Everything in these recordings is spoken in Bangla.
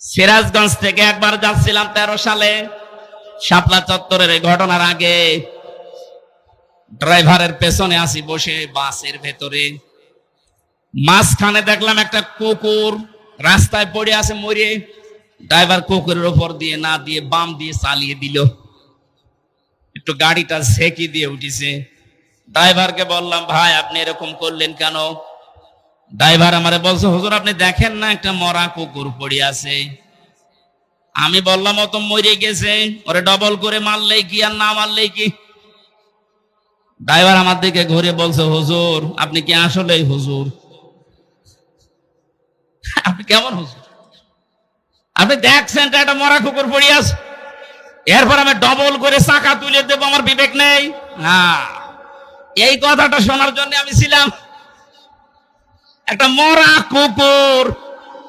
সিরাজগঞ্জ থেকে একবার যাচ্ছিলাম তেরো সালে। শাপলা চত্বরের ঘটনার আগে ড্রাইভারের পেছনে আসি বসে বাসের ভেতরে। মাঝখানে দেখলাম একটা কুকুর রাস্তায় পড়ে আছে মরে। ড্রাইভার কুকুরের উপর দিয়ে না দিয়ে বাম দিয়ে চালিয়ে দিল। একটু গাড়িটা ঝেঁকি দিয়ে উঠিছে। ড্রাইভারকে বললাম, ভাই, আপনি এরকম করলেন কেন? ড্রাইভার আমারে বলছে, হুজুর, আপনি দেখেন না একটা মরা কুকুর পড়ে আছে? আমি বললাম, ও তো মরে গেছে। ওরে ডবল করে মারলেই কি আর না মারলেই কি? ড্রাইভার আমার দিকে ঘুরে বলছে, হুজুর, আপনি কি আসলেই হুজুর? আপনি কেমন হুজুর? আপনি দেখছেন একটা মরা কুকুর পড়ে আছে। এরপর আমি ডবল করে চাকা তুলে দেবো, আমার বিবেক নেই। না, এই কথাটা শোনার জন্য আমি ছিলাম। একটা মরা কুকুর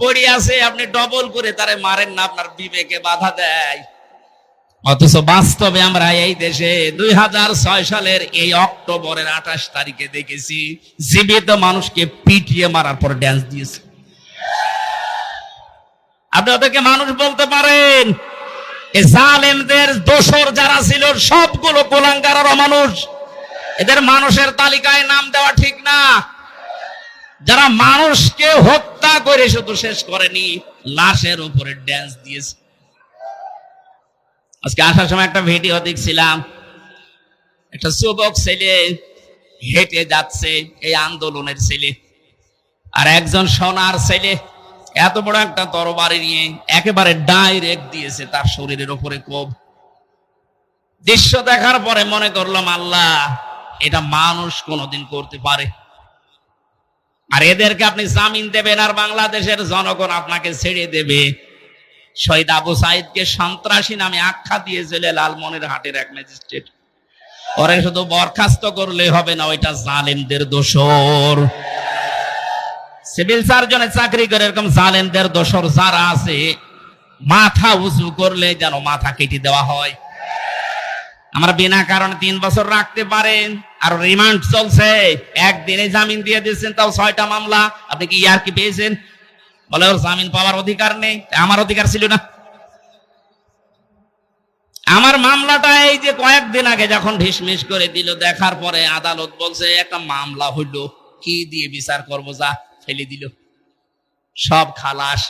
পড়ে আছে, আপনি ডবল করে তারে মারেন না, আপনার বিবেকে বাধা দেয়। অথচ বাস্তবে আমরা এই দেশে দুই হাজার ছয় সালের এই অক্টোবরের আঠাশ তারিখে দেখেছি, জীবিত মানুষকে পিটিয়ে মারার পর ড্যান্স দিয়েছে। আপনি ওদেরকে মানুষ বলতে পারেন জালেমদের দোসর যারা ছিল, সবগুলো কোলাঙ্গার মানুষ। এদের মানুষের তালিকায় নাম দেওয়া ঠিক না। যারা মানুষকে হত্যা করে শুধু শেষ করেনি, লাশের উপরে ড্যান্স দিয়েছে। আজকে আসার সময় একটা ভিডিও দেখছিলাম। একটা যুবক ছেলে হেঁটে যাচ্ছে, এই আন্দোলনের ছেলে। আর একজন সোনার ছেলে এত বড় একটা তরবারি নিয়ে একেবারে ডাইরেক্ট দিয়েছে তার শরীরের উপরে কোপ দৃশ্য দেখার পরে মনে করলাম, আল্লাহ, এটা মানুষ কোনোদিন করতে পারে। আর এদেরকে আপনি জামিন দেবেন আর বাংলাদেশের জনগণ আপনাকে ছেড়ে দেবে। শহীদ আবু সাইদকে সন্ত্রাসী নামে আখ্যা দিয়েছিল লালমনের হাটের এক ম্যাজিস্ট্রেট। ওরে শুধু বরখাস্ত করলে হবে না, ওইটা জালেমদের দোষর। সিভিল সার্জনে চাকরি করে এরকম জালেমদের দোষর যারা আছে, মাথা উঁচু করলে যেন মাথা কেটে দেওয়া হয়। আমরা বিনা কারণে তিন বছর রাখতে পারেন আর রিমান্ড চলছে। একদিনে জামিন দিয়ে দিয়েছেন তাও ছয়টা মামলা। আপনি কি ইয়ার কি পেয়েছেন? বলে ওর জামিন পাওয়ার অধিকার নেই। আমার অধিকার ছিল না। আমার মামলাটা এই যে কয়েকদিন আগে যখন ঢিসমিস করে দিল, দেখার পরে আদালত বলছে, একটা মামলা হইল। কি দিয়ে বিচার করব? যা ফেলে দিল। সব খালাস।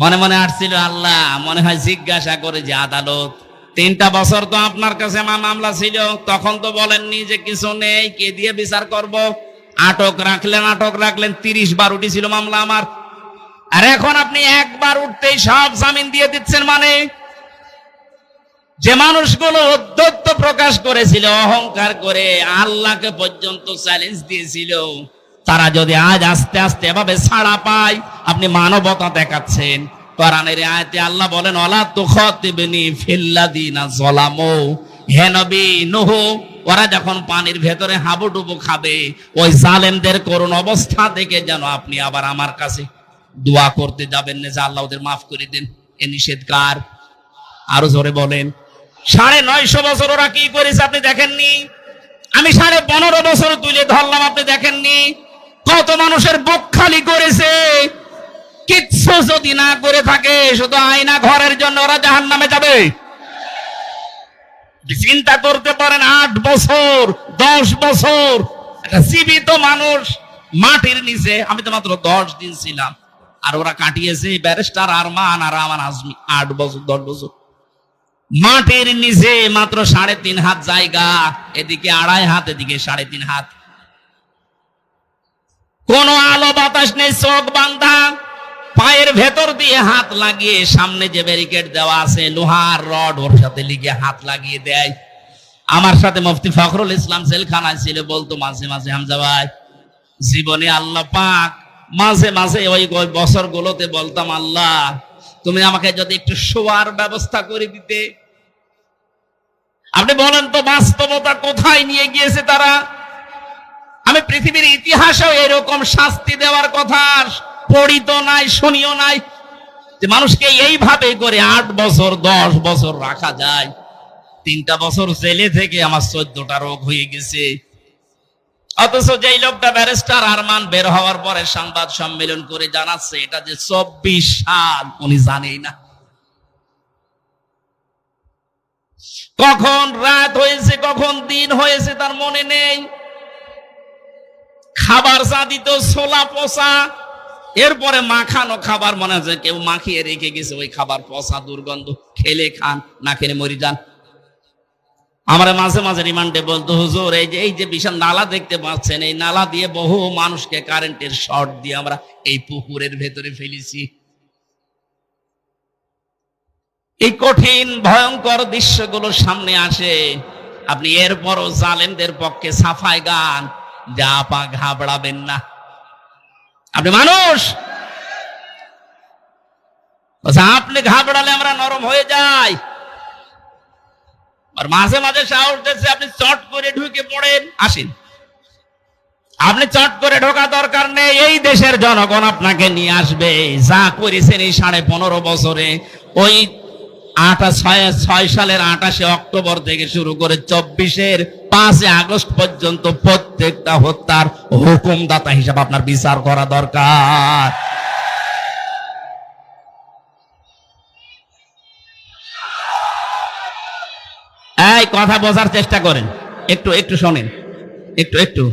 মনে মনে আসছিল আল্লাহ, মনে হয় জিজ্ঞাসা করে যে আদালত তিনটা বছর তো আপনার কাছে আমার মামলা ছিল, তখন তো বলেননি যে কিছু নেই, কে দিয়ে বিচার করব? আটক রাখলেন আটক রাখলেন, তিরিশ বার উঠেছিল মামলা আমার। আর এখন আপনি একবার উঠতেই সব জামিন দিয়ে দিচ্ছেন মানে? যে মানুষগুলো উদ্যত্ত প্রকাশ করেছিল, অহংকার করে আল্লাহকে পর্যন্ত চ্যালেঞ্জ দিয়েছিল, তারা যদি আজ আস্তে আস্তে এভাবে ছাড়া পায়, আপনি মানবতা দেখাচ্ছেন। কোরআনের আয়াতে আল্লাহ বলেন, অলা তুখাতিবনি ফিল্লাদিনা জলামু হে নবী নূহ, ওরা যখন পানির ভেতরে হাবুডুবু খাবে, ওই জালেমদের করুণ অবস্থা দেখে যেন আপনি আবার আমার কাছে দোয়া করতে যাবেন না। যে আল্লাহ ওদের মাফ করে দেন। এ নিষেধ কার? আরও জোরে বলেন, সাড়ে নয়শো বছর ওরা কি করেছে আপনি দেখেননি? আমি সাড়ে পনেরো বছর তুলে ধরলাম, আপনি দেখেননি? কত মানুষের বুক খালি করেছে। যদি না করে থাকে, শুধু আয়না ঘরের জন্য ওরা জাহান নামে যাবে। চিন্তা করতে পারেন, আট বছর, দশ বছর জীবিত মানুষ, মাটির নিচে, আমি তো মাত্র দশ দিন ছিলাম, আর ওরা কাটিয়েছে ব্যারিস্টার আরমান আর আমার আজমি, আট বছর, দশ বছর। মাটির নিচে মাত্র সাড়ে তিন হাত জায়গা, এদিকে আড়াই হাত, এদিকে সাড়ে তিন হাত। কোন আলো বাতাস নেই, চোখ বান্ধা পায়ের ভেতর দিয়ে হাত লাগিয়ে সামনে যে ব্যারিকেড দেওয়া আছে, লোহার রড ওর সাথে লিগে হাত লাগিয়ে দেয়। আমার সাথে মুফতি ফখরুল ইসলাম জেলখানায় ছিল, বলতো মাঝে মাঝে, হামজা ভাই, জীবনে আল্লাহ পাক মাঝে মাঝে ওই বছর গুলোতে বলতাম, আল্লাহ, তুমি আমাকে যদি একটু শোয়ার ব্যবস্থা করে দিতে। আপনি বলেন তো, বাস্তবতা কোথায় নিয়ে গিয়েছে তারা? আমি পৃথিবীর ইতিহাসেও এরকম শাস্তি দেওয়ার কথা পড়িত নাই, শুনিও নাই। যে মানুষকে এইভাবে করে আট বছর, দশ বছর রাখা যায়। তিনটা বছর জেলে থেকে আমার চোদ্দটা রোগ হয়ে গেছে। অথচ যেই লোকটা ব্যারিস্টার আরমান বের হওয়ার পরে সংবাদ সম্মেলন করে জানাচ্ছে, এটা যে চব্বিশ সাল, উনি জানেই না। কখন রাত হয়েছে, কখন দিন হয়েছে, তার মনে নেই। খাবার চা দিত ছোলা পচা এরপরে মাখানো খাবার মনে হচ্ছে কেউ মাখিয়ে রেখে গেছে, ওই খাবার পচা, দুর্গন্ধ, খেলে খান, না খেলে মরি যান। আমরা মাঝে মাঝে রিমান্ডে বলতো, হুজুর, এই যে এই যে বিশাল নালা দেখতে পাচ্ছেন, এই নালা দিয়ে বহু মানুষকে কারেন্টের শর্ট দিয়ে আমরা এই পুকুরের ভেতরে ফেলেছি। এই কঠিন, ভয়ঙ্কর দৃশ্যগুলো সামনে আসে। আপনি এরপরও জালেমদের পক্ষে সাফাই গান, যা পা ঘাবড়াবেন না। আপনি মানুষ? আপনি ঘাবড়ালে আমরা নরম হয়ে যাই। আর মাঝে মাঝে সাহস আপনি চট করে ঢুকে পড়েন, আসেন। আপনি চট করে ঢোকা দরকার নেই, এই দেশের জনগণ আপনাকে নিয়ে আসবে। যা করেছেন এই সাড়ে পনেরো বছরে, ওই আটা ছয় সালের আঠাশে অক্টোবর থেকে শুরু করে চব্বিশের পাঁচে আগস্ট পর্যন্ত প্রত্যেকটা হত্যার হুকুমদাতা হিসাবে আপনার বিচার করা দরকার। এই, কথা বোঝার চেষ্টা করেন। একটু একটু শোনেন। একটু একটু।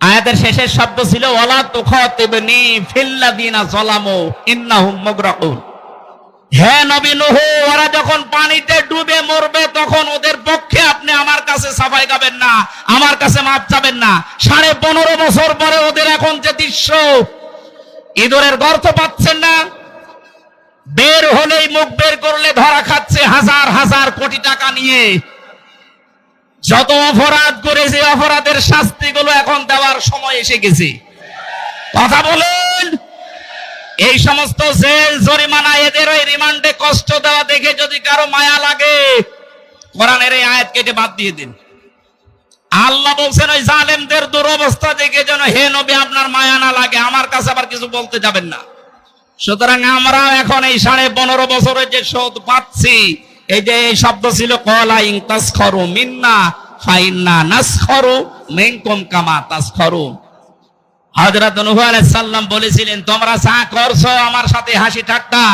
আয়াতের শেষের শব্দ ছিল, ওয়ালা তুখাতিবনি ফিল্লাযিনা যালামু ইন্নাহুম মুগরাকুন। হে নবী নূহ, ওরা যখন পানিতে ডুবে মরবে, তখন ওদের পক্ষে আপনি আমার কাছে সাফাই গাবেন না, আমার কাছে মাপ চাবেন না। সাড়ে পনেরো বছর পরে ওদের এখন যে দৃশ্য, ইঁদুরের গর্ত পাচ্ছেন না। বের হলেই মুখ বের করলে ধরা খাচ্ছে হাজার হাজার কোটি টাকা নিয়ে। যত অপরাধ করেছে অপরাধের শাস্তিগুলো এখন দেওয়ার সময় এসে গেছে। কথা বলেন। এই সমস্ত জেল, জরিমানা এদের ওই রিমান্ডে কষ্ট দেওয়া দেখে যদি কারও মায়া লাগে, কোরআনের এই আয়াত কেটে বাদ দিয়ে দিন। আল্লাহ বলছেন, ওই জালেমদের দুরবস্থা দেখে যেন হে নবী, আপনার মায়া না লাগে, আমার কাছে আবার কিছু বলতে যাবেন না। সুতরাং আমরা এখন এই সাড়ে পনেরো বছরের যে শোধ পাচ্ছি, এই যে এই শব্দ ছিল, কলা ইং তাসখরু মিন্না, ফাইন্না নাসখরু মিনকুম কামা তাসখরু হযরত নূহ আলাইহিস সালাম বলেছিলেন, তোমরা যা করছ আমার সাথে হাসি ঠাট্টা।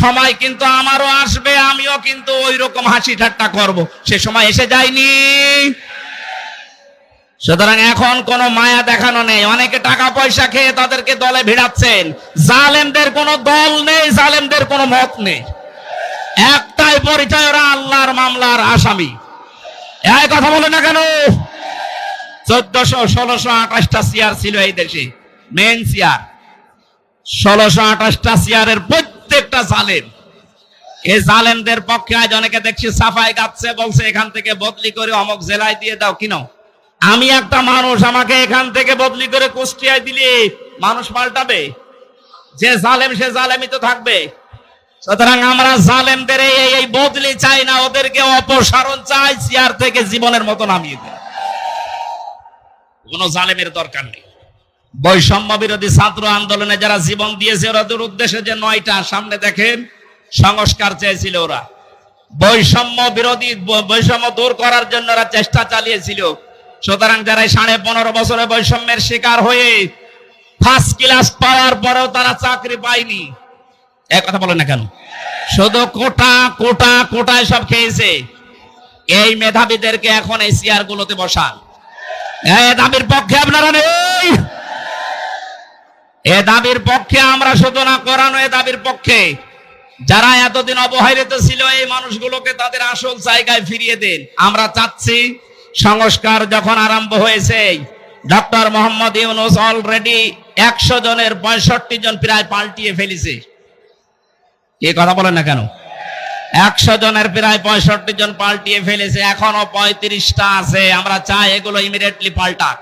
সময় কিন্তু আমারও আসবে, আমিও কিন্তু ওই রকম হাসি ঠাট্টা করব। সে সময় এসে যায়নি। সুতরাং এখন কোনো মায়া দেখানো নেই। অনেকে টাকা পয়সা খেয়ে তাদেরকে দলে ভিড়াচ্ছেন। জালেমদের কোনো দল নেই, জালেমদের কোনো মত নেই। একটাই পরিচয়, ওরা আল্লাহর মামলার আসামি। এই কথা বলে না কেন? চোদ্দশো, ষোলোশো আঠাশটা চেয়ার ছিল এই দেশে মেন চেয়ার ষোলোশো আঠাশটা চেয়ারের প্রত্যেকটা জালেম। এই জালেমদের পক্ষে আজ অনেকে দেখছি সাফাই গাচ্ছে বলছে, এখান থেকে বদলি করে অমক জেলায় দিয়ে দাও আমি একটা মানুষ, আমাকে এখান থেকে বদলি করে কুষ্টিয়ায় দিলে মানুষ পাল্টাবে? যে জালেম, সে জালেমই তো থাকবে। সুতরাং আমরা জালেমদের এই বদলি চাই না, ওদেরকে অপসারণ চাই চেয়ার থেকে জীবনের মতো নামিয়ে দেয় কোন জালেমের দরকার নেই। বৈষম্য বিরোধী ছাত্র আন্দোলনে যারা জীবন দিয়েছে ওদের উদ্দেশ্যে যে নয়টা সামনে দেখেন, সংস্কার চেয়েছিল ওরা। বৈষম্য বিরোধী বৈষম্য দূর করার জন্য ওরা চেষ্টা চালিয়েছিল। সুতরাং যারা সাড়ে পনেরো বছরে বৈষম্যের শিকার হয়ে ফার্স্ট ক্লাস পাওয়ার পরেও তারা চাকরি পায়নি। এক কথা বলে না কেন? শুধু কোটা কোটা, কোটায় সব খেয়েছে। এই মেধাবীদেরকে এখন এই চেয়ার গুলোতে বসান। এ দাবির পক্ষে আপনারা নেই। এ দাবির পক্ষে আমরা শুধু করানো এ দাবির পক্ষে। যারা এতদিন অবহেলিত ছিল, এই মানুষগুলোকে তাদের আসল জায়গায় ফিরিয়ে দিন। আমরা চাচ্ছি সংস্কার যখন আরম্ভ হয়েছে, ডক্টর মোহাম্মদ ইউনুস অলরেডি একশো জনের পঁয়ষট্টি জন প্রায় পাল্টিয়ে ফেলেছে। এ কথা বলেন না কেন? একশো জনের প্রায় পঁয়ষট্টি জন পাল্টিয়ে ফেলেছে, এখনও পঁয়ত্রিশটা আছে। আমরা চাই এগুলো ইমিডিয়েটলি পাল্টাক।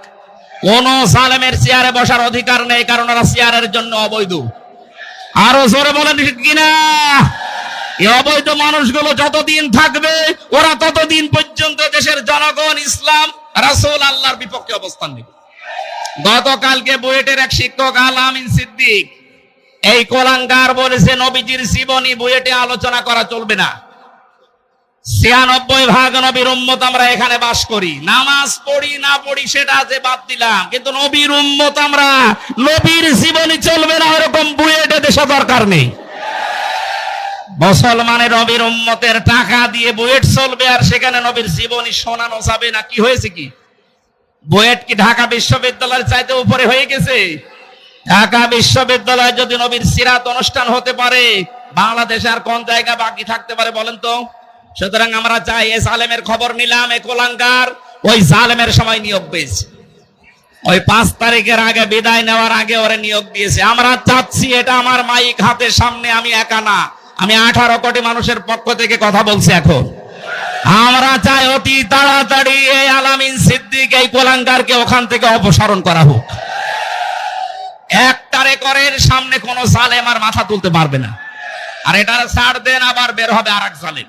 কোন সালেমের চেয়ারে বসার অধিকার নেই, কারণ ওরা চেয়ারের জন্য অবৈধ। আরও জোরে বলেন কিনা? অবৈধ মানুষগুলো যতদিন থাকবে, ওরা ততদিন পর্যন্ত দেশের জনগণ, ইসলাম, রাসূল, আল্লাহর বিপক্ষে অবস্থান নেবে। গতকালকে বুয়েটের এক শিক্ষক, আল আমিন সিদ্দিক এই কোলাঙ্গার বলেছে, নবীজির জীবনী বুয়েটে আলোচনা করা চলবে না। ছিয়ানব্বই ভাগ নবীর উম্মত আমরা এখানে বাস করি। নামাজ পড়ি, না পড়ি সেটা যে বাদ দিলাম। কিন্তু নবীর উম্মত আমরা, নবীর জীবনী চলবে না এরকম বুয়েটে দেশে দরকার নেই। মুসলমানের নবীর উম্মতের টাকা দিয়ে বুয়েট চলবে আর সেখানে নবীর জীবনী শোনানো যাবে না। কি হয়েছে কি? বুয়েট কি ঢাকা বিশ্ববিদ্যালয়ের চাইতে উপরে হয়ে গেছে? ঢাকা বিশ্ববিদ্যালয় যদি নবীর সিরাত অনুষ্ঠান হতে পারে, বাংলাদেশে আর কোন জায়গা বাকি থাকতে পারে বলেন তো? সুতরাং আমরা চাই এ সালেমের খবর নিলাম, এ কোলাঙ্কার ওই সালেমের সময় নিয়োগ পেয়েছে। ওই পাঁচ তারিখের আগে বিদায় নেওয়ার আগে ওরে নিয়োগ দিয়েছে। আমরা চাচ্ছি এটা আমার মাইক হাতের সামনে, আমি একা না। আমি আঠারো কোটি মানুষের পক্ষ থেকে কথা বলছি এখন। আমরা চাই অতি তাড়াতাড়ি এই আলামিন সিদ্দিক এই কোলাঙ্কারকে ওখান থেকে অপসারণ করা হোক। একটা রেকর্ডের সামনে কোনো সালেম আর মাথা তুলতে পারবে না। আর এটা ছাড় দেন, আবার বের হবে আর এক সালেম